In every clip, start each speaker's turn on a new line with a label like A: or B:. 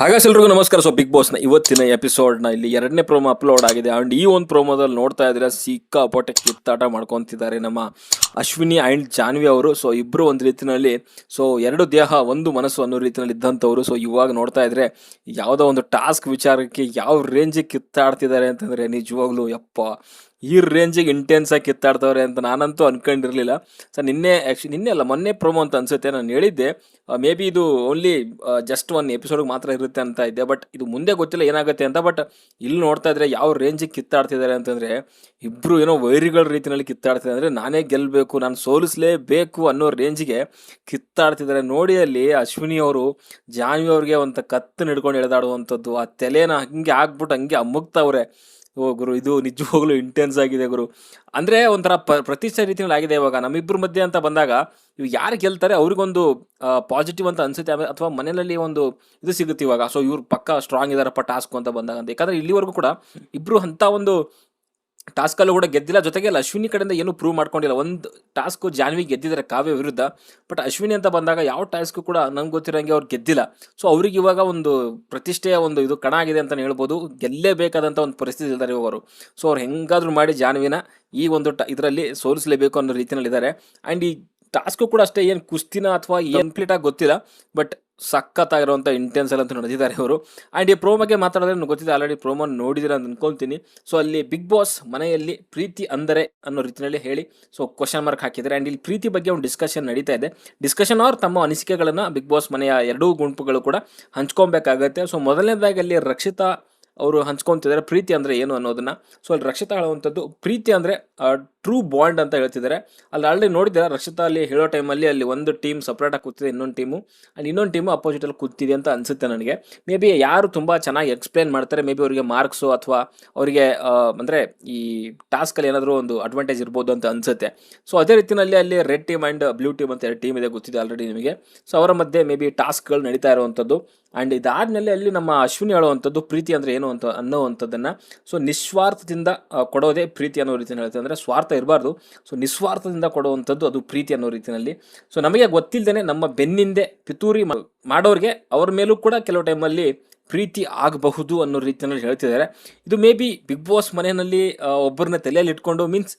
A: ಹಾಗಾದ್ರೆ ಎಲ್ರಿಗೂ ನಮಸ್ಕಾರ. ಸೊ ಬಿಗ್ ಬಾಸ್ನ ಇವತ್ತಿನ ಎಪಿಸೋಡ್ನ ಇಲ್ಲಿ ಎರಡನೇ ಪ್ರೋಮೋ ಅಪ್ಲೋಡ್ ಆಗಿದೆ. ಆ್ಯಂಡ್ ಈ ಒಂದು ಪ್ರೋಮೋದಲ್ಲಿ ನೋಡ್ತಾ ಇದ್ರೆ ಸಿಕ್ಕಾಪಟ್ಟೆ ಕಿತ್ತಾಟ ಮಾಡ್ಕೊತಿದ್ದಾರೆ ನಮ್ಮ ಅಶ್ವಿನಿ ಆ್ಯಂಡ್ ಜಾನ್ವಿ ಅವರು. ಸೊ ಇಬ್ಬರು ಒಂದು ರೀತಿಯಲ್ಲಿ ಸೊ ಎರಡು ದೇಹ, ಒಂದು ಮನಸ್ಸು ಅನ್ನೋ ರೀತಿಯಲ್ಲಿ ಇದ್ದಂಥವ್ರು. ಸೊ ಇವಾಗ ನೋಡ್ತಾ ಇದ್ರೆ ಯಾವುದೋ ಒಂದು ಟಾಸ್ಕ್ ವಿಚಾರಕ್ಕೆ ಯಾವ ರೇಂಜಿಗೆ ಕಿತ್ತಾಡ್ತಿದ್ದಾರೆ ಅಂತಂದರೆ ನಿಜವಾಗ್ಲೂ ಯಪ್ಪ. ಈ ರೇಂಜಿಗೆ ಇಂಟೆನ್ಸ್ ಆಗಿ ಕಿತ್ತಾಡ್ತವ್ರೆ ಅಂತ ನಾನಂತೂ ಅನ್ಕೊಂಡಿರಲಿಲ್ಲ. ಸರ್ ನಿನ್ನೆ ಆ್ಯಕ್ಚುಲಿ ನಿನ್ನೆ ಅಲ್ಲ, ಮೊನ್ನೆ ಪ್ರೋಮೋ ಅಂತ ಅನ್ಸುತ್ತೆ ನಾನು ಹೇಳಿದ್ದೆ. ಮೇ ಬಿ ಇದು ಓನ್ಲಿ ಜಸ್ಟ್ ಒನ್ ಎಪಿಸೋಡ್ಗೆ ಮಾತ್ರ ಇರುತ್ತೆ ಅಂತ ಇದ್ದೆ. ಬಟ್ ಇದು ಮುಂದೆ ಗೊತ್ತಿಲ್ಲ ಏನಾಗುತ್ತೆ ಅಂತ. ಬಟ್ ಇಲ್ಲಿ ನೋಡ್ತಾ ಇದ್ರೆ ಯಾವ ರೇಂಜಿಗೆ ಕಿತ್ತಾಡ್ತಿದ್ದಾರೆ ಅಂತಂದರೆ ಇಬ್ಬರು ಏನೋ ವೈರಿಗಳ ರೀತಿಯಲ್ಲಿ ಕಿತ್ತಾಡ್ತಿದ್ದಾರೆ ಅಂದರೆ ನಾನೇ ಗೆಲ್ಲಬೇಕು ನಾನು ಸೋಲಿಸಲೇಬೇಕು ಅನ್ನೋ ರೇಂಜಿಗೆ ಕಿತ್ತಾಡ್ತಿದ್ದಾರೆ ನೋಡಿ ಅಲ್ಲಿ ಅಶ್ವಿನಿ ಅವರು, ಜಾನ್ವಿ ಅವ್ರಿಗೆ ಒಂದು ಕತ್ತನ್ನು ಹಿಡ್ಕೊಂಡು ಎಳೆದಾಡುವಂಥದ್ದು. ಆ ತಲೆನ ಹಂಗೆ ಹಾಕ್ಬಿಟ್ಟು ಹಂಗೆ ಅಮ್ಮುಗ್ತಾವ್ರೆ ಓ ಗುರು, ಇದು ನಿಜವಾಗ್ಲೂ ಇಂಟೆನ್ಸ್ ಆಗಿದೆ ಗುರು. ಅಂದರೆ ಒಂಥರ ಪ, ಪ್ರತಿಷ್ಠೆ ರೀತಿಯಲ್ಲಿ ಆಗಿದೆ ಇವಾಗ. ನಮ್ಮಿಬ್ಬರ ಮಧ್ಯೆ ಅಂತ ಬಂದಾಗ ಇವು ಯಾರು ಗೆಲ್ತಾರೆ ಅವ್ರಿಗೊಂದು ಪಾಸಿಟಿವ್ ಅಂತ ಅನಿಸುತ್ತೆ. ಅಥವಾ ಮನೆಯಲ್ಲಿ ಒಂದು ಇದು ಸಿಗುತ್ತೆ ಇವಾಗ. ಸೊ ಇವ್ರು ಪಕ್ಕ ಸ್ಟ್ರಾಂಗ್ ಇದಾರಪ್ಪ ಟಾಸ್ಕ್ ಅಂತ ಬಂದಾಗ ಅಂತ. ಯಾಕಂದರೆ ಇಲ್ಲಿವರೆಗೂ ಕೂಡ ಇಬ್ಬರು ಅಂಥ ಒಂದು ಟಾಸ್ಕಲ್ಲೂ ಕೂಡ ಗೆದ್ದಿಲ್ಲ. ಜೊತೆಗೆ ಅಲ್ಲಿ ಅಶ್ವಿನಿ ಕಡೆಯಿಂದ ಏನು ಪ್ರೂವ್ ಮಾಡ್ಕೊಂಡಿಲ್ಲ. ಒಂದು ಟಾಸ್ಕು ಜಾನ್ವಿ ಗೆದ್ದಿದ್ದಾರೆ ಕಾವ್ಯ ವಿರುದ್ಧ. ಬಟ್ ಅಶ್ವಿನಿ ಅಂತ ಬಂದಾಗ ಯಾವ ಟಾಸ್ಕು ಕೂಡ ನಂಗೆ ಗೊತ್ತಿರೋಂಗೆ ಅವ್ರು ಗೆದ್ದಿಲ್ಲ. ಸೊ ಅವ್ರಿಗೆ ಇವಾಗ ಒಂದು ಪ್ರತಿಷ್ಠೆಯ ಒಂದು ಇದು ಕಣ ಆಗಿದೆ ಅಂತಲೇ ಹೇಳ್ಬೋದು. ಗೆಲ್ಲೇಬೇಕಾದಂಥ ಒಂದು ಪರಿಸ್ಥಿತಿ ಇದ್ದಾರೆ ಇವಾಗ ಅವರು. ಸೊ ಅವ್ರು ಹೆಂಗಾದ್ರೂ ಮಾಡಿ ಜಾನ್ವಿನ ಈ ಒಂದು ಇದರಲ್ಲಿ ಸೋಲಿಸಲೇಬೇಕು ಅನ್ನೋ ರೀತಿಯಲ್ಲಿ ಇದ್ದಾರೆ ಆ್ಯಂಡ್ ಈ ಟಾಸ್ಕು ಕೂಡ ಅಷ್ಟೇ ಏನು ಕುಸ್ತಿನ ಅಥವಾ ಏನು ಕಂಪ್ಲೀಟ್ ಆಗಿ ಗೊತ್ತಿಲ್ಲ. ಬಟ್ ಸಖತ್ತಾಗಿರುವಂಥ ಇಂಟೆನ್ಸ್ ಎಲ್ಲ ಅಂತ ನಡೆದಿದ್ದಾರೆ ಅವರು ಆ್ಯಂಡ್ ಈ ಪ್ರೋಮೋಗೆ ಮಾತಾಡಿದ್ರೆ ನನಗೆ ಗೊತ್ತಿದೆ ಆಲ್ರೆಡಿ ಪ್ರೋಮೋ ನೋಡಿದಿರ ಅಂತ ಅಂದ್ಕೊಳ್ತೀನಿ ಸೊ ಅಲ್ಲಿ ಬಿಗ್ ಬಾಸ್ ಮನೆಯಲ್ಲಿ ಪ್ರೀತಿ ಅಂದರೆ ಅನ್ನೋ ರೀತಿಯಲ್ಲಿ ಹೇಳಿ ಸೊ ಕ್ವಶನ್ ಮಾರ್ಕ್ ಹಾಕಿದ್ದಾರೆ. ಆ್ಯಂಡ್ ಇಲ್ಲಿ ಪ್ರೀತಿ ಬಗ್ಗೆ ಒಂದು ಡಿಸ್ಕಷನ್ ನಡೀತಾ ಇದೆ. ಡಿಸ್ಕಷನ್ ಅವ್ರು ತಮ್ಮ ಅನಿಸಿಕೆಗಳನ್ನು ಬಿಗ್ ಬಾಸ್ ಮನೆಯ ಎರಡೂ ಗುಂಪುಗಳು ಕೂಡ ಹಂಚ್ಕೊಬೇಕಾಗತ್ತೆ. ಸೊ ಮೊದಲನೇದಾಗಿ ಅಲ್ಲಿ ರಕ್ಷಿತಾ ಅವರು ಹಂಚ್ಕೊತಿದ್ದಾರೆ. ಪ್ರೀತಿ ಅಂದರೆ ಏನು ಅನ್ನೋದನ್ನು. ಸೊ ಅಲ್ಲಿ ರಕ್ಷಿತಾ ಹೇಳುವಂಥದ್ದು, ಪ್ರೀತಿ ಅಂದರೆ ಟ್ರೂ ಬಾಂಡ್ ಅಂತ ಹೇಳ್ತಿದ್ದಾರೆ. ಅಲ್ಲಿ ಆಲ್ರೆಡಿ ನೋಡಿದ್ರೆ ರಕ್ಷಿತಾ ಅಲ್ಲಿ ಹೇಳೋ ಟೈಮಲ್ಲಿ ಅಲ್ಲಿ ಒಂದು ಟೀಮ್ ಸಪ್ರೇಟಾಗಿ ಕೂತಿದೆ, ಇನ್ನೊಂದು ಟೀಮು ಆ್ಯಂಡ್ ಇನ್ನೊಂದು ಟೀಮು ಅಪೋಸಿಟಲ್ಲಿ ಕೂತಿದೆ ಅಂತ ಅನಿಸುತ್ತೆ ನನಗೆ. ಮೇ ಬಿ ಯಾರು ತುಂಬ ಚೆನ್ನಾಗಿ ಎಕ್ಸ್ಪ್ಲೇನ್ ಮಾಡ್ತಾರೆ ಮೇ ಬಿ ಅವರಿಗೆ ಮಾರ್ಕ್ಸು ಅಥವಾ ಅವರಿಗೆ ಅಂದರೆ ಈ ಟಾಸ್ಕಲ್ಲಿ ಏನಾದರೂ ಒಂದು ಅಡ್ವಾಂಟೇಜ್ ಇರ್ಬೋದು ಅಂತ ಅನಿಸುತ್ತೆ. ಸೊ ಅದೇ ರೀತಿಯಲ್ಲಿ ಅಲ್ಲಿ red team and blue team ಅಂತ ಎರಡು ಟೀಮ್ ಇದೆ ಗೊತ್ತಿದೆ ಆಲ್ರೆಡಿ ನಿಮಗೆ. ಸೊ ಅವರ ಮಧ್ಯೆ ಮೇ ಬಿ ಟಾಸ್ಕ್ಗಳು ನಡೀತಾ ಇರುವಂಥದ್ದು ಆ್ಯಂಡ್ ಇದಾದಮೇಲೆ ಅಲ್ಲಿ ನಮ್ಮ ಅಶ್ವಿನಿ ಹೇಳುವಂಥದ್ದು ಪ್ರೀತಿ ಅಂದರೆ ಏನು ಅಂತ ಅನ್ನೋವಂಥದ್ದನ್ನು. ಸೊ ನಿಸ್ವಾರ್ಥದಿಂದ ಕೊಡೋದೇ ಪ್ರೀತಿ ಅನ್ನೋ ರೀತಿಯಲ್ಲಿ ಹೇಳ್ತಾರೆ ಅಂದರೆ ಸ್ವಾರ್ಥ ಇರಬಾರ್ದು. ಸೊ ನಿಸ್ವಾರ್ಥದಿಂದ ಕೊಡುವಂಥದ್ದು ಅದು ಪ್ರೀತಿ ಅನ್ನೋ ರೀತಿಯಲ್ಲಿ. ಸೊ ನಮಗೆ ಗೊತ್ತಿಲ್ಲದೇ ನಮ್ಮ ಬೆನ್ನಿಂದೆ ಪಿತೂರಿ ಮಾಡೋರಿಗೆ ಅವ್ರ ಮೇಲೂ ಕೂಡ ಕೆಲವು ಟೈಮಲ್ಲಿ ಪ್ರೀತಿ ಆಗಬಹುದು ಅನ್ನೋ ರೀತಿಯಲ್ಲಿ ಹೇಳ್ತಿದ್ದಾರೆ. ಇದು ಮೇ ಬಿ ಬಿಗ್ ಬಾಸ್ ಮನೆಯಲ್ಲಿ ಒಬ್ಬರನ್ನ ತಲೆಯಲ್ಲಿ ಇಟ್ಕೊಂಡು ಮೀನ್ಸ್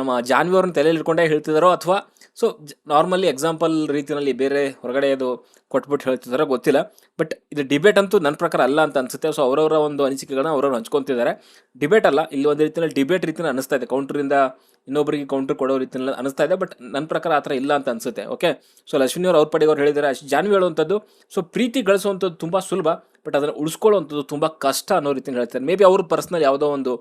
A: ನಮ್ಮ ಜಾನ್ವಿ ಅವ್ರನ್ನ ತಲೆಯಲ್ಲಿ ಇಟ್ಕೊಂಡೇ ಹೇಳ್ತಿದಾರೋ ಅಥವಾ ಸೊ ನಾರ್ಮಲಿ ಎಕ್ಸಾಂಪಲ್ ರೀತಿಯಲ್ಲಿ ಬೇರೆ ಹೊರಗಡೆ ಅದು ಕೊಟ್ಬಿಟ್ಟು ಹೇಳ್ತಿದಾರೋ ಗೊತ್ತಿಲ್ಲ. ಬಟ್ ಇದು ಡಿಬೇಟ್ ಅಂತೂ ನನ್ನ ಪ್ರಕಾರ ಅಲ್ಲ ಅಂತ ಅನಿಸುತ್ತೆ. ಸೊ ಅವರವರ ಒಂದು ಅನಿಸಿಕೆಗಳನ್ನ ಅವರವ್ರು ಹಂಚ್ಕೊತಿದ್ದಾರೆ. ಡಿಬೇಟ್ ಅಲ್ಲ, ಇಲ್ಲಿ ಒಂದು ರೀತಿಯಲ್ಲಿ ಡಿಬೇಟ್ ರೀತಿಯಲ್ಲಿ ಅನಿಸ್ತಾ ಇದೆ. ಕೌಂಟ್ರಿಂದ ಇನ್ನೊಬ್ಬರಿಗೆ ಕೌಂಟ್ರ್ ಕೊಡೋ ರೀತಿಯಲ್ಲಿ ಅನಿಸ್ತಾ ಇದೆ. ಬಟ್ ನನ್ನ ಪ್ರಕಾರ ಆ ಥರ ಇಲ್ಲ ಅಂತ ಅನಿಸುತ್ತೆ. ಓಕೆ ಸೊ ಅಶ್ವಿನಿ ಅವ್ರು ಅವ್ರ ಪಡೆಗೆ ಅವ್ರು ಹೇಳಿದ್ದಾರೆ. ಅಷ್ಟು ಜಾನ್ವಿ ಹೇಳುವಂಥದ್ದು ಸೊ ಪ್ರೀತಿ ಗಳಿಸುವಂಥದ್ದು ತುಂಬ ಸುಲಭ. ಬಟ್ ಅದನ್ನು ಉಳಿಸ್ಕೊಳ್ಳುವಂಥದ್ದು ತುಂಬ ಕಷ್ಟ ಅನ್ನೋ ರೀತಿಯಲ್ಲಿ ಹೇಳ್ತಾರೆ. ಮೇ ಬಿ ಅವ್ರ ಪರ್ಸ್ನಲ್ ಯಾವುದೋ ಒಂದು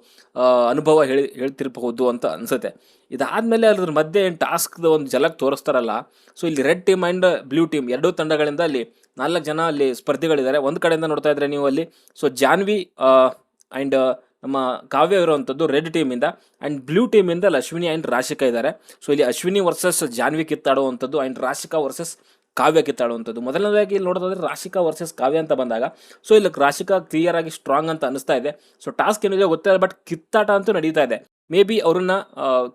A: ಅನುಭವ ಹೇಳಿ, ಹೇಳ್ತಿರಬಹುದು ಅಂತ ಅನ್ಸುತ್ತೆ. ಇದಾದಮೇಲೆ ಅದ್ರ ಮಧ್ಯೆ ಏನು ಟಾಸ್ಕ್ದು ಒಂದು ಜಲಕ್ಕೆ ತೋರಿಸ್ತಾರಲ್ಲ ಸೊ ಇಲ್ಲಿ red team and blue team ಎರಡೂ ತಂಡಗಳಿಂದ ಅಲ್ಲಿ ನಾಲ್ಕು ಜನ ಅಲ್ಲಿ ಸ್ಪರ್ಧಿಗಳಿದ್ದಾರೆ. ಒಂದು ಕಡೆಯಿಂದ ನೋಡ್ತಾ ಇದ್ರೆ ನೀವು ಅಲ್ಲಿ ಸೊ ಜಾನ್ವಿ ಆ್ಯಂಡ್ ನಮ್ಮ ಕಾವ್ಯ ಇರುವಂಥದ್ದು ರೆಡ್ ಟೀಮಿಂದ ಆ್ಯಂಡ್ ಬ್ಲೂ ಟೀಮಿಂದ ಅಲ್ಲಿ ಅಶ್ವಿನಿ ಆ್ಯಂಡ್ ರಾಶಿಕಾ ಇದ್ದಾರೆ. ಸೊ ಇಲ್ಲಿ ಅಶ್ವಿನಿ ವರ್ಸಸ್ ಜಾನ್ವಿ ಕಿತ್ತಾಡುವಂಥದ್ದು ಆ್ಯಂಡ್ ರಾಶಿಕಾ ವರ್ಸಸ್ ಕಾವ್ಯ ಕಿತ್ತಾಡುವಂಥದ್ದು ಮೊದಲನೇದಾಗಿ ಇಲ್ಲಿ ನೋಡೋದಾದ್ರೆ ರಾಶಿಕಾ ವರ್ಸಸ್ ಕಾವ್ಯ ಅಂತ ಬಂದಾಗ ಸೊ ಇಲ್ಲಿ ರಾಶಿಕಾ ಕ್ಲಿಯರ್ ಆಗಿ ಸ್ಟ್ರಾಂಗ್ ಅಂತ ಅನಿಸ್ತಾ ಇದೆ. ಸೊ ಟಾಸ್ಕ್ ಏನಿದೆ ಗೊತ್ತಿಲ್ಲ ಬಟ್ ಕಿತ್ತಾಟ ಅಂತೂ ನಡೀತಾ ಇದೆ. ಮೇ ಬಿ ಅವ್ರನ್ನ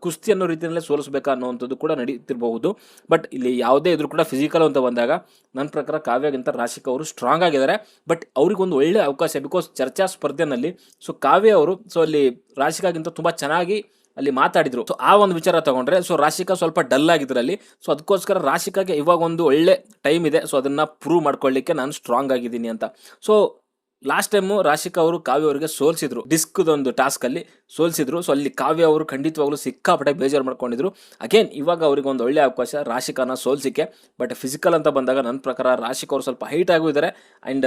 A: ಕುಸ್ತಿ ಅನ್ನೋ ರೀತಿಯಲ್ಲೇ ಸೋಲಿಸ್ಬೇಕಾ ಅನ್ನೋವಂಥದ್ದು ಕೂಡ ನಡೀತಿರಬಹುದು. ಬಟ್ ಇಲ್ಲಿ ಯಾವುದೇ ಇದ್ರೂ ಕೂಡ ಫಿಸಿಕಲ್ ಅಂತ ಬಂದಾಗ, ನನ್ನ ಪ್ರಕಾರ ಕಾವ್ಯಗಿಂತ ರಾಶಿಕಾ ಅವರು ಸ್ಟ್ರಾಂಗ್ ಆಗಿದ್ದಾರೆ. ಬಟ್ ಅವ್ರಿಗೊಂದು ಒಳ್ಳೆ ಅವಕಾಶ ಬಿಕಾಸ್ ಚರ್ಚಾ ಸ್ಪರ್ಧೆನಲ್ಲಿ ಸೊ ಕಾವ್ಯ ಅವರು ಸೊ ಅಲ್ಲಿ ರಾಶಿಕಾಗಿಂತ ತುಂಬ ಚೆನ್ನಾಗಿ ಅಲ್ಲಿ ಮಾತಾಡಿದ್ರು. ಸೊ ಆ ಒಂದು ವಿಚಾರ ತಗೊಂಡ್ರೆ ಸೊ ರಾಶಿಕಾ ಸ್ವಲ್ಪ ಡಲ್ ಆಗಿದ್ರು ಅಲ್ಲಿ ಸೊ ಅದಕ್ಕೋಸ್ಕರ ರಾಶಿಕಾಗೆ ಇವಾಗ ಒಂದು ಒಳ್ಳೆ ಟೈಮ್ ಇದೆ. ಸೊ ಅದನ್ನ ಪ್ರೂವ್ ಮಾಡ್ಕೊಳ್ಳಿಕ್ಕೆ ನಾನು ಸ್ಟ್ರಾಂಗ್ ಆಗಿದ್ದೀನಿ ಅಂತ. ಸೊ ಲಾಸ್ಟ್ ಟೈಮು ರಾಶಿಕಾ ಅವರು ಕಾವ್ಯ ಅವರಿಗೆ ಸೋಲ್ಸಿದ್ರು. ಡಿಸ್ಕ್ದೊಂದು ಟಾಸ್ಕ್ ಅಲ್ಲಿ ಸೋಲ್ಸಿದ್ರು. ಸೊ ಅಲ್ಲಿ ಕಾವ್ಯ ಅವರು ಖಂಡಿತವಾಗ್ಲೂ ಸಿಕ್ಕಾಪಟ್ಟೆ ಬೇಜಾರು ಮಾಡ್ಕೊಂಡಿದ್ರು. ಅಗೇನ್ ಇವಾಗ ಅವ್ರಿಗೆ ಒಂದು ಒಳ್ಳೆ ಅವಕಾಶ ರಾಶಿಕಾನ ಸೋಲ್ಸಿಕೆ ಬಟ್ ಫಿಸಿಕಲ್ ಅಂತ ಬಂದಾಗ ನನ್ನ ಪ್ರಕಾರ ರಾಶಿಕಾ ಅವರು ಸ್ವಲ್ಪ ಹೈಟ್ ಆಗೂ ಇದ್ದಾರೆ ಆ್ಯಂಡ್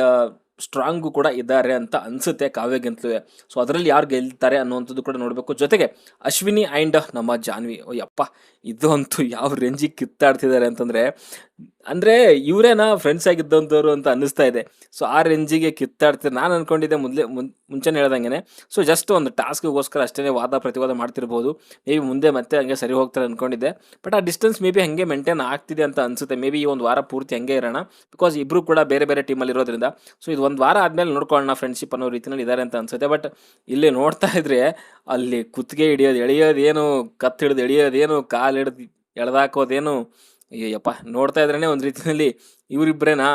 A: ಸ್ಟ್ರಾಂಗು ಕೂಡ ಇದ್ದಾರೆ ಅಂತ ಅನಿಸುತ್ತೆ ಕಾವ್ಯಗಿಂತಲೂ ಸೊ ಅದರಲ್ಲಿ ಯಾರು ಗೆಲ್ತಾರೆ ಅನ್ನುವಂಥದ್ದು ಕೂಡ ನೋಡಬೇಕು. ಜೊತೆಗೆ ಅಶ್ವಿನಿ ಆ್ಯಂಡ್ ನಮ್ಮ ಜಾನ್ವಿ. ಯಪ್ಪ ಇದು ಅಂತೂ ಯಾವ ರೇಂಜಿಗೆ ಕಿತ್ತಾಡ್ತಿದ್ದಾರೆ ಅಂತಂದರೆ, ಅಂದರೆ ಇವರೇನಾ ಫ್ರೆಂಡ್ಸ್ ಆಗಿದ್ದಂಥವ್ರು ಅಂತ ಅನ್ನಿಸ್ತಾ ಇದೆ. ಸೊ ಆ ರೇಂಜಿಗೆ ಕಿತ್ತಾಡ್ತಿದ್ದಾರೆ. ನಾನು ಅಂದ್ಕೊಂಡಿದ್ದೆ ಮೊದಲೇ ಮುಂಚೆನೇ ಹೇಳ್ದಂಗೆ ಸೊ ಜಸ್ಟ್ ಒಂದು ಟಾಸ್ಕ್ಗೋಸ್ಕರ ಅಷ್ಟೇ ವಾದ ಪ್ರತಿವಾದ ಮಾಡ್ತಿರ್ಬೋದು. ಮೇ ಬಿ ಮುಂದೆ ಮತ್ತೆ ಹಂಗೆ ಸರಿ ಹೋಗ್ತಾರೆ ಅಂದ್ಕೊಂಡಿದ್ದೆ ಬಟ್ ಆ ಡಿಸ್ಟೆನ್ಸ್ ಮೇ ಬಿ ಹಂಗೆ ಮೇಂಟೈನ್ ಆಗ್ತಿದೆ ಅಂತ ಅನ್ಸುತ್ತೆ. ಮೇ ಬಿ ಈ ಒಂದು ವಾರ ಪೂರ್ತಿ ಹಂಗೆ ಇರೋಣ. ಬಿಕಾಸ್ ಇಬ್ಬರು ಕೂಡ ಬೇರೆ ಬೇರೆ ಟೀಮಲ್ಲಿ ಇರೋದ್ರಿಂದ ಸೊ ಇದು ಒಂದು ವಾರ ಆದಮೇಲೆ ನೋಡ್ಕೊಳ್ಳೋಣ ಫ್ರೆಂಡ್ಶಿಪ್ ಅನ್ನೋ ರೀತಿಯಲ್ಲಿ ಇದ್ದಾರೆ ಅಂತ ಅನ್ಸುತ್ತೆ. ಬಟ್ ಇಲ್ಲಿ ನೋಡ್ತಾ ಇದ್ರೆ ಅಲ್ಲಿ ಕುತ್ತಿಗೆ ಹಿಡಿಯೋದು ಎಳೆಯೋದೇನು ಕತ್ತು ಹಿಡಿದು ಎಳೆಯೋದೇನು ಕಾಲು ಹಿಡಿದು ಎಳ್ದಾಕೋದೇನು ಅಯ್ಯಪ್ಪ ನೋಡ್ತಾ ಇದ್ರೇ ಒಂದು ರೀತಿಯಲ್ಲಿ ಇವರಿಬ್ಬರೇನಾ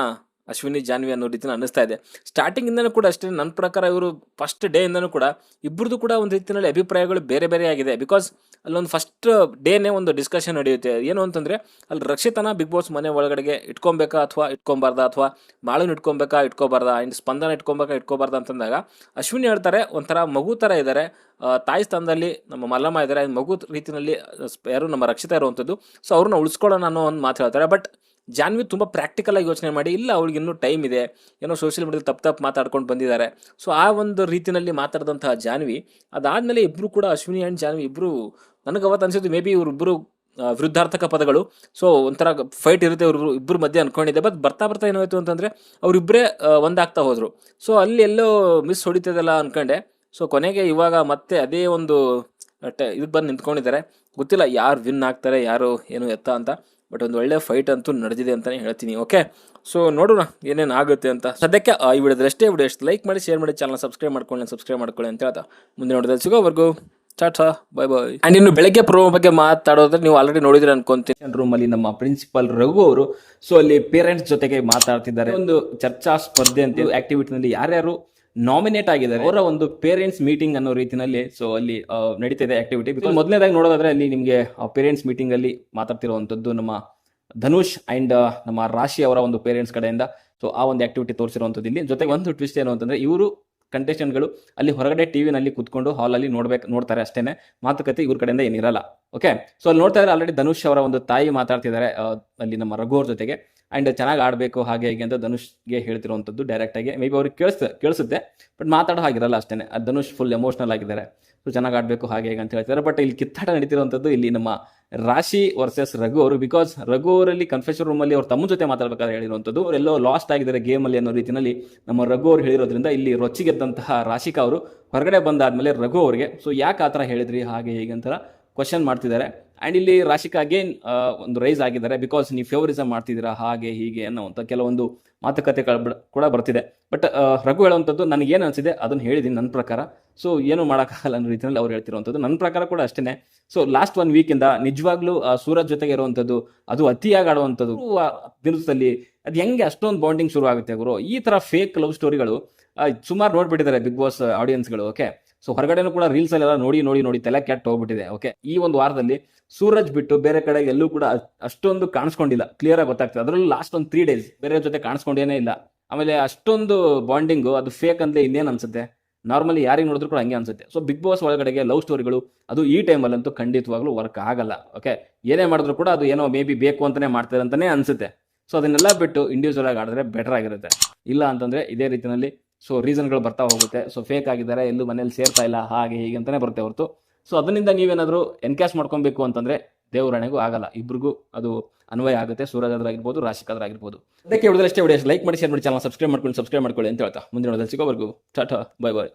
A: ಅಶ್ವಿನಿ, ಜಾನ್ವಿ ಅನ್ನೋ ರೀತಿನ ಅನ್ನಿಸ್ತಾ ಇದೆ. ಸ್ಟಾರ್ಟಿಂಗಿಂದನೂ ಕೂಡ ಅಷ್ಟೇ ನನ್ನ ಪ್ರಕಾರ ಇವರು ಫಸ್ಟ್ ಡೇ ಇಂದನೂ ಕೂಡ ಇಬ್ಬರದು ಕೂಡ ಒಂದು ರೀತಿಯಲ್ಲಿ ಅಭಿಪ್ರಾಯಗಳು ಬೇರೆ ಬೇರೆ ಆಗಿದೆ. ಬಿಕಾಸ್ ಅಲ್ಲೊಂದು ಫಸ್ಟ್ ಡೇನೇ ಒಂದು ಡಿಸ್ಕಷನ್ ನಡೆಯುತ್ತೆ. ಏನು ಅಂತಂದರೆ, ಅಲ್ಲಿ ರಕ್ಷಿತನ ಬಿಗ್ ಬಾಸ್ ಮನೆ ಒಳಗಡೆಗೆ ಇಟ್ಕೊಬೇಕಾ ಅಥವಾ ಇಟ್ಕೊಬಾರ್ದ ಅಥವಾ ಮಾಳನ್ನು ಇಟ್ಕೊಬೇಕಾ, ಇಟ್ಕೊಬಾರ್ದ? ಆ್ಯಂಡ್ ಸ್ಪಂದನ ಇಟ್ಕೊಬೇಕಾ, ಇಟ್ಕೊಬಾರ್ದ ಅಂತಂದಾಗ ಅಶ್ವಿನಿ ಹೇಳ್ತಾರೆ, ಒಂಥರ ಮಗು ಥರ ಇದ್ದಾರೆ ತಾಯಿ ಸ್ಥಾನದಲ್ಲಿ ನಮ್ಮ ಮಲ್ಲಮ್ಮ ಇದ್ದಾರೆ ಮಗು ರೀತಿಯಲ್ಲಿ ಯಾರು ನಮ್ಮ ರಕ್ಷಿತ ಇರುವಂಥದ್ದು ಸೊ ಅವ್ರನ್ನ ಉಳಿಸ್ಕೊಳ್ಳೋಣ ಅನ್ನೋ ಒಂದು ಮಾತು ಹೇಳ್ತಾರೆ. ಬಟ್ ಜಾನ್ವಿ ತುಂಬ ಪ್ರಾಕ್ಟಿಕಲ್ ಆಗಿ ಯೋಚನೆ ಮಾಡಿ, ಇಲ್ಲ, ಅವ್ಳಿಗೆ ಇನ್ನೂ ಟೈಮ್ ಇದೆ, ಏನೋ ಸೋಷಿಯಲ್ ಮೀಡಿಯಾದಲ್ಲಿ ತಪ್ಪು ತಪ್ಪು ಮಾತಾಡ್ಕೊಂಡು ಬಂದಿದ್ದಾರೆ. ಸೊ ಆ ಒಂದು ರೀತಿಯಲ್ಲಿ ಮಾತಾಡಿದಂತಹ ಜಾನ್ವಿ, ಅದಾದಮೇಲೆ ಇಬ್ಬರು ಕೂಡ ಅಶ್ವಿನಿ ಆ್ಯಂಡ್ ಜಾನ್ವಿ ಇಬ್ಬರು ನನಗೆ ಅವತ್ತು ಅನಿಸಿದ್ದು ಮೇ ಬಿ ಇವರಿಬ್ಬರು ವಿರುದ್ಧಾರ್ಥಕ ಪದಗಳು. ಸೊ ಒಂಥರ ಫೈಟ್ ಇರುತ್ತೆ ಇವ್ರಿಬ್ರು ಇಬ್ಬರು ಮಧ್ಯೆ ಅನ್ಕೊಂಡಿದ್ದೆ. ಬಟ್ ಬರ್ತಾ ಬರ್ತಾ ಏನಾಯಿತು ಅಂತಂದರೆ ಅವರಿಬ್ಬರೇ ಒಂದಾಗ್ತಾ ಹೋದರು. ಸೊ ಅಲ್ಲಿ ಎಲ್ಲೋ ಮಿಸ್ ಹೊಡಿತದಲ್ಲ ಅನ್ಕೊಂಡೆ. ಸೊ ಕೊನೆಗೆ ಇವಾಗ ಮತ್ತೆ ಅದೇ ಒಂದು ಇದು ಬಂದು ನಿಂತ್ಕೊಂಡಿದ್ದಾರೆ. ಗೊತ್ತಿಲ್ಲ ಯಾರು ವಿನ್ ಆಗ್ತಾರೆ, ಯಾರು ಏನು ಎತ್ತ ಅಂತ. ಬಟ್ ಒಂದು ಒಳ್ಳೆ ಫೈಟ್ ಅಂತೂ ನಡೆದಿದೆ ಅಂತಲೇ ಹೇಳ್ತೀನಿ ಓಕೆ ಸೊ ನೋಡೋಣ ಏನೇನು ಆಗುತ್ತೆ ಅಂತ. ಸದ್ಯಕ್ಕೆ ಈ ವಿಡಿಯೋದಲ್ಲಿ ಅಷ್ಟೇ. ವಿಡಿಯೋ ಎಷ್ಟು ಲೈಕ್ ಮಾಡಿ ಶೇರ್ ಮಾಡಿ ಚಾನಲ್ ಸಬ್ಸ್ಕ್ರೈಬ್ ಮಾಡ್ಕೊಳ್ಳಿ ಸಬ್ಸ್ಕ್ರೈಬ್ ಮಾಡ್ಕೊಳ್ಳಿ ಅಂತ ಹೇಳ್ತಾ. ಮುಂದೆ ನೋಡಿದ್ರೆ ಸಿಗೋವರೆಗೂ ಟಾಟಾ ಬಾಯ್ ಬಾಯ್ ಆ್ಯಂಡ್ ಇನ್ನು ಬೆಳಗ್ಗೆ ಪ್ರೋ ಬಗ್ಗೆ ಮಾತಾಡೋದ್ರೆ ನೀವು ಆಲ್ರೆಡಿ ನೋಡಿದ್ರೆ ಅನ್ಕೊಂತೀನಿ. ರೂಮಲ್ಲಿ ನಮ್ಮ ಪ್ರಿನ್ಸಿಪಲ್ ರಘು ಅವರು ಸೊ ಅಲ್ಲಿ ಪೇರೆಂಟ್ಸ್ ಜೊತೆಗೆ ಮಾತಾಡ್ತಿದ್ದಾರೆ. ಒಂದು ಚರ್ಚಾ ಸ್ಪರ್ಧೆ ಅಂತ ಆಕ್ಟಿವಿಟಿನಲ್ಲಿ ಯಾರ್ಯಾರು ನಾಮಿನೇಟ್ ಆಗಿದ್ದಾರೆ. ಅವರ ಒಂದು ಪೇರೆಂಟ್ಸ್ ಮೀಟಿಂಗ್ ಅನ್ನೋ ರೀತಿನಲ್ಲಿ ಸೊ ಅಲ್ಲಿ ನಡೀತಿದೆ ಆಕ್ಟಿವಿಟಿ ಬಿಕಾಸ್ ಮೊದಲನೇದಾಗಿ ನೋಡೋದಾದ್ರೆ ಅಲ್ಲಿ ನಿಮಗೆ ಪೇರೆಂಟ್ಸ್ ಮೀಟಿಂಗ್ ಅಲ್ಲಿ ಮಾತಾಡ್ತಿರುವಂತದ್ದು ನಮ್ಮ ಧನುಷ್ ಅಂಡ್ ನಮ್ಮ ರಾಶಿ ಅವರ ಒಂದು ಪೇರೆಂಟ್ಸ್ ಕಡೆಯಿಂದ. ಸೊ ಆ ಒಂದು ಆಕ್ಟಿವಿಟಿ ತೋರಿಸಿರುವಂಥದ್ದು ಇಲ್ಲಿ. ಜೊತೆಗೆ ಒಂದು ಟ್ವಿಸ್ಟ್ ಏನು ಅಂತಂದ್ರೆ ಇವರು ಕಂಟೆಸ್ಟೆಂಟ್ಗಳು ಅಲ್ಲಿ ಹೊರಗಡೆ ಟಿವಿನಲ್ಲಿ ಕುತ್ಕೊಂಡು ಹಾಲಲ್ಲಿ ನೋಡ್ಬೇಕು ನೋಡ್ತಾರೆ ಅಷ್ಟೇನೆ. ಮಾತುಕತೆ ಇವ್ರ ಕಡೆಯಿಂದ ಏನಿರಲ್ಲ. ಓಕೆ ಸೊ ಅಲ್ಲಿ ನೋಡ್ತಾ ಇದ್ರೆ ಆಲ್ರೆಡಿ ಧನುಷ್ ಅವರ ಒಂದು ತಾಯಿ ಮಾತಾಡ್ತಿದ್ದಾರೆ ಅಲ್ಲಿ ನಮ್ಮ ರಘು ಅವ್ರ ಜೊತೆಗೆ. ಅಂಡ್ ಚೆನ್ನಾಗಿ ಆಡಬೇಕು, ಹಾಗೆ ಹೀಗೆ ಅಂತ ಧನುಷ್ಗೆ ಹೇಳ್ತಿರುವಂಥದ್ದು ಡೈರೆಕ್ಟ್ ಆಗಿ. ಮೇ ಬಿ ಅವ್ರಿಗೆ ಕೇಳಿಸ್, ಕೇಳಿಸುತ್ತೆ ಬಟ್ ಮಾತಾಡೋ ಹಾಗಿರಲ್ಲ ಅಷ್ಟೇ ಧನುಷ್ ಫುಲ್ ಎಮೋಷ್ನಲ್ ಆಗಿದ್ದಾರೆ. ಸೊ ಚೆನ್ನಾಗಿ ಆಡಬೇಕು, ಹಾಗೆ ಹೀಗೆ ಅಂತ ಹೇಳ್ತಾರೆ ಬಟ್ ಇಲ್ಲಿ ಕಿತ್ತಾಟ ನಡೀತಿರುವಂಥದ್ದು ಇಲ್ಲಿ ನಮ್ಮ ರಾಶಿ ವರ್ಸಸ್ ರಘು ಅವರು. ಬಿಕಾಸ್ ರಘು ಅವರಲ್ಲಿ ಕನ್ಫೆಷನ್ ರೂಮಲ್ಲಿ ಅವ್ರ ತಮ್ಮ ಜೊತೆ ಮಾತಾಡ್ಬೇಕಾದ್ರೆ ಹೇಳಿರುವಂಥದ್ದು. ಅವರೆಲ್ಲೋ ಲಾಸ್ಟ್ ಆಗಿದ್ದಾರೆ ಗೇಮಲ್ಲಿ ಅನ್ನೋ ರೀತಿಯಲ್ಲಿ ನಮ್ಮ ರಘು ಅವರು ಹೇಳಿರೋದ್ರಿಂದ ಇಲ್ಲಿ ರೊಚ್ಚಿಗೆದ್ದಂತಹ ರಾಶಿಕಾ ಅವರು ಹೊರಗಡೆ ಬಂದಾದಮೇಲೆ ರಘು ಅವರಿಗೆ. ಸೊ ಯಾಕೆ ಆ ಥರ ಹೇಳಿದ್ರಿ, ಹಾಗೆ ಹೀಗೆ ಅಂತರ ಕ್ವಶನ್ ಮಾಡ್ತಿದ್ದಾರೆ. ಆ್ಯಂಡ್ ಇಲ್ಲಿ ರಾಶಿಕಾ ಅಗೇನ್ ಒಂದು ರೈಸ್ ಆಗಿದ್ದಾರೆ. ಬಿಕಾಸ್ ನೀವು ಫೇವರಿಸಂ ಮಾಡ್ತಿದ್ದೀರಾ, ಹಾಗೆ, ಹೀಗೆ ಅನ್ನೋವಂಥ ಕೆಲವೊಂದು ಮಾತುಕತೆಗಳು ಕೂಡ ಬರ್ತಿದೆ. ಬಟ್ ರಘು ಹೇಳುವಂಥದ್ದು ನನಗೆ ಏನು ಅನಿಸಿದೆ, ಅದನ್ನು ಹೇಳಿದ್ದೀನಿ ನನ್ನ ಪ್ರಕಾರ. ಸೊ ಏನು ಮಾಡೋಕ್ಕಾಗಲ್ಲ ಅನ್ನೋ ರೀತಿಯಲ್ಲಿ ಅವ್ರು ಹೇಳ್ತಿರುವಂಥದ್ದು. ನನ್ನ ಪ್ರಕಾರ ಕೂಡ ಅಷ್ಟೇ ಸೊ ಲಾಸ್ಟ್ ಒನ್ ವೀಕಿಂದ ನಿಜವಾಗ್ಲೂ ಸೂರಜ್ ಜೊತೆಗೆ ಇರುವಂಥದ್ದು, ಅದು ಅತಿಯಾಗಿ ಆಡುವಂಥದ್ದು ದಿನದಲ್ಲಿ, ಅದು ಹೆಂಗೆ ಅಷ್ಟೊಂದು ಬಾಂಡಿಂಗ್ ಶುರು ಆಗುತ್ತೆ ಗುರು. ಈ ಥರ ಫೇಕ್ ಲವ್ ಸ್ಟೋರಿಗಳು ಸುಮಾರು ನೋಡ್ಬಿಟ್ಟಿದ್ದಾರೆ ಬಿಗ್ ಬಾಸ್ ಆಡಿಯನ್ಸ್ಗಳು ಓಕೆ ಸೊ ಹೊರಗಡೆನೂ ಕೂಡ ರೀಲ್ಸ್ ಅಲ್ಲೆಲ್ಲ ನೋಡಿ ನೋಡಿ ನೋಡಿ ತಲೆ ಕೆಟ್ಟ ಹೋಗ್ಬಿಟ್ಟಿದೆ. ಓಕೆ ಈ ಒಂದು ವಾರದಲ್ಲಿ ಸೂರಜ್ ಬಿಟ್ಟು ಬೇರೆ ಕಡೆ ಎಲ್ಲೂ ಕೂಡ ಅಷ್ಟೊಂದು ಕಾಣಿಸ್ಕೊಂಡಿಲ್ಲ. ಕ್ಲಿಯರ್ ಆಗಿ ಗೊತ್ತಾಗ್ತದೆ. ಅದರಲ್ಲೂ ಲಾಸ್ಟ್ ಒಂದು ತ್ರೀ ಡೇಸ್ ಬೇರೆ ಜೊತೆ ಕಾಣಿಸ್ಕೊಂಡೇನೇ ಇಲ್ಲ. ಆಮೇಲೆ ಅಷ್ಟೊಂದು ಬಾಂಡಿಂಗು ಅದು ಫೇಕ್ ಅಂದ್ರೆ ಇನ್ನೇನು ಅನ್ಸುತ್ತೆ? ನಾರ್ಮಲಿ ಯಾರಿಗೆ ನೋಡಿದ್ರು ಕೂಡ ಹಂಗೆ ಅನ್ಸುತ್ತೆ. ಸೊ ಬಿಗ್ ಬಾಸ್ ಒಳಗಡೆಗೆ ಲವ್ ಸ್ಟೋರಿಗಳು ಅದು ಈ ಟೈಮಲ್ಲಂತೂ ಖಂಡಿತವಾಗ್ಲೂ ವರ್ಕ್ ಆಗಲ್ಲ. ಓಕೆ ಏನೇ ಮಾಡಿದ್ರು ಕೂಡ ಅದು ಏನೋ ಮೇ ಬಿ ಬೇಕು ಅಂತಲೇ ಮಾಡ್ತಾರೆ ಅಂತಲೇ ಅನ್ಸುತ್ತೆ. ಸೊ ಅದನ್ನೆಲ್ಲ ಬಿಟ್ಟು ಇಂಡಿವಿಜುವಲ್ ಆಗಿ ಆಡಿದ್ರೆ ಬೆಟರ್ ಆಗಿರುತ್ತೆ. ಇಲ್ಲ ಅಂತಂದ್ರೆ ಇದೇ ರೀತಿಯಲ್ಲಿ ಸೊ ರೀಸನ್ಗಳು ಬರ್ತಾ ಹೋಗುತ್ತೆ. ಸೊ ಫೇಕ್ ಆಗಿದ್ದಾರೆ, ಎಲ್ಲೂ ಮನೇಲಿ ಸೇರ್ತಾ ಇಲ್ಲ, ಹಾಗೆ ಹೀಗೆ ಅಂತಲೇ ಬರುತ್ತೆ ಹೊರತು. ಸೊ ಅದರಿಂದ ನೀವೇನಾದರೂ ಎನ್ಕ್ಯಾಶ್ ಮಾಡ್ಕೊಬೇಕು ಅಂತಂದ್ರೆ ದೇವರಣೆಗೂ ಆಗಲ್ಲ. ಇಬ್ರಿಗೂ ಅದು ಅನ್ವಯ ಆಗುತ್ತೆ. ಸೂರಜ್ ಆಗಿರ್ಬೋದು ರಾಶಿಕಾದ್ರಾಗಿರ್ಬೋದು ಅದಕ್ಕೆ ಅಷ್ಟೇ ವಿಡಿಯೋಸ್ ಲೈಕ್ ಮಾಡಿ ಶೇರ್ ಮಾಡಿ ಚಾನಲ್ ಸಬ್ಸ್ಕ್ರೈಬ್ ಮಾಡ್ಕೊಂಡು ಸಬ್ಸ್ಕ್ರೈಬ್ ಮಾಡ್ಕೊಳ್ಳಿ ಅಂತ ಹೇಳ್ತಾ. ಮುಂದಿನ ಸಿಗೋವರೆಗೂ. Tata bye bye